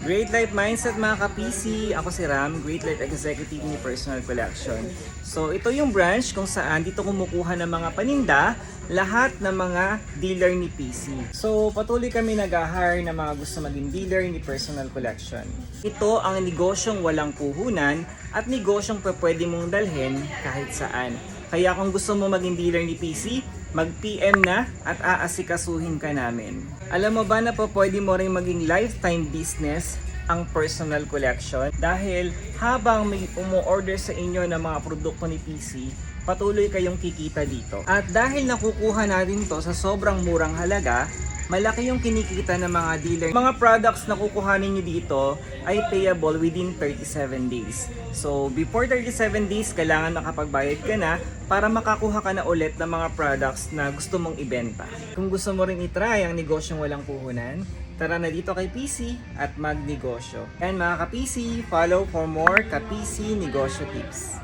Great Life Mindset mga ka-PC. Ako si Ram, Great Life Executive ni Personal Collection. So ito yung branch kung saan dito kumukuha ng mga paninda lahat ng mga dealer ni PC. So patuloy kami nag-hire ng mga gusto maging dealer ni Personal Collection. Ito ang negosyong walang puhunan at negosyong pwede mong dalhin kahit saan. Kaya kung gusto mo maging dealer ni PC, mag-PM na at aasikasuhin ka namin. Alam mo ba na po pwede mo rin maging lifetime business ang personal collection dahil habang may umu-order sa inyo ng mga produkto ni PC, patuloy kayong kikita dito. At dahil nakukuha natin to sa sobrang murang halaga, malaki yung kinikita ng mga dealer. Mga products na kukuhanin nyo dito ay payable within 37 days. So, before 37 days, kailangan makapagbayad ka na para makakuha ka na ulit ng mga products na gusto mong ibenta. Kung gusto mo rin itry ang negosyong walang puhunan, tara na dito kay PC at magnegosyo. And mga ka-PC, follow for more ka-PC negosyo tips.